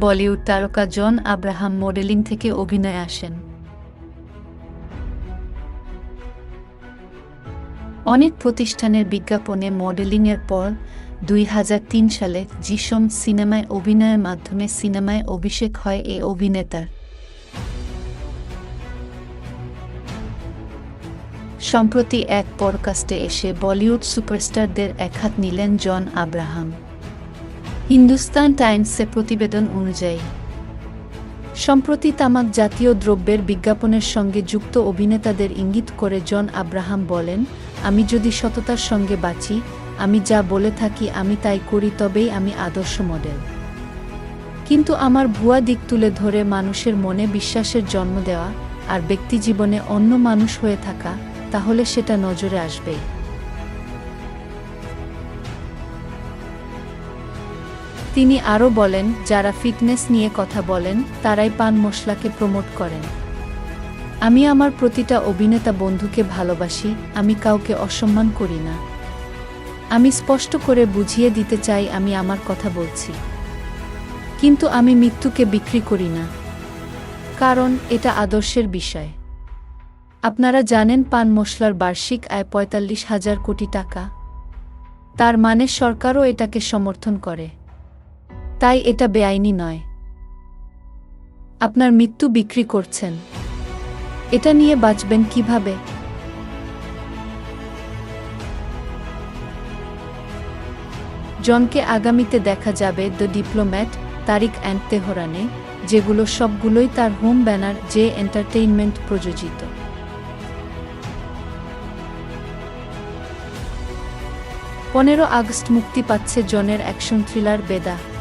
বলিউড তারকা জন Abraham modelling থেকে অভিনয়ে আসেন। অনেক প্রতিষ্ঠানের বিজ্ঞাপনে মডেলিংয়ের পর দুই হাজার তিন সালে জিসম সিনেমায় অভিনয়ের মাধ্যমে সিনেমায় অভিষেক হয় এ অভিনেতার। সম্প্রতি এক পডকাস্টে এসে বলিউড সুপারস্টারদের একহাত নিলেন জন আব্রাহাম। হিন্দুস্তান টাইমসে প্রতিবেদন অনুযায়ী, সম্প্রতি তামাক জাতীয় দ্রব্যের বিজ্ঞাপনের সঙ্গে যুক্ত অভিনেতাদের ইঙ্গিত করে জন আব্রাহাম বলেন, আমি যদি সততার সঙ্গে বাঁচি, আমি যা বলে থাকি, আমি তাই করি, তবেই আমি আদর্শ মডেল। কিন্তু আমার ভুয়া দিক তুলে ধরে মানুষের মনে বিশ্বাসের জন্ম দেওয়া আর ব্যক্তিজীবনে অন্য মানুষ হয়ে থাকা, তাহলে সেটা নজরে আসবেই। তিনি আরও বলেন, যারা ফিটনেস নিয়ে কথা বলেন, তারাই পান মশলাকে প্রমোট করেন। আমি আমার প্রতিটা অভিনেতা বন্ধুকে ভালোবাসি, আমি কাউকে অসম্মান করি না। আমি স্পষ্ট করে বুঝিয়ে দিতে চাই, আমি আমার কথা বলছি। কিন্তু আমি মৃত্যুকে বিক্রি করি না। কারণ, এটা আদর্শের বিষয়। আপনারা জানেন, পান মশলার বার্ষিক আয় পঁয়তাল্লিশ হাজার কোটি টাকা। তার মানে সরকারও এটাকে সমর্থন করে। তাই এটা বেআইনি নয়। আপনার মৃত্যু বিক্রি করছেন। এটা নিয়ে বাঁচবেন কীভাবে? জনকে আগামীতে দেখা যাবে দ্য ডিপ্লোম্যাট, তারিক অ্যান্ড তেহরানে, যেগুলো সবগুলোই তার হোম ব্যানার যে এন্টারটেইনমেন্ট প্রযোজিত। পনেরো আগস্ট মুক্তি পাচ্ছে জনের অ্যাকশন থ্রিলার বেদা।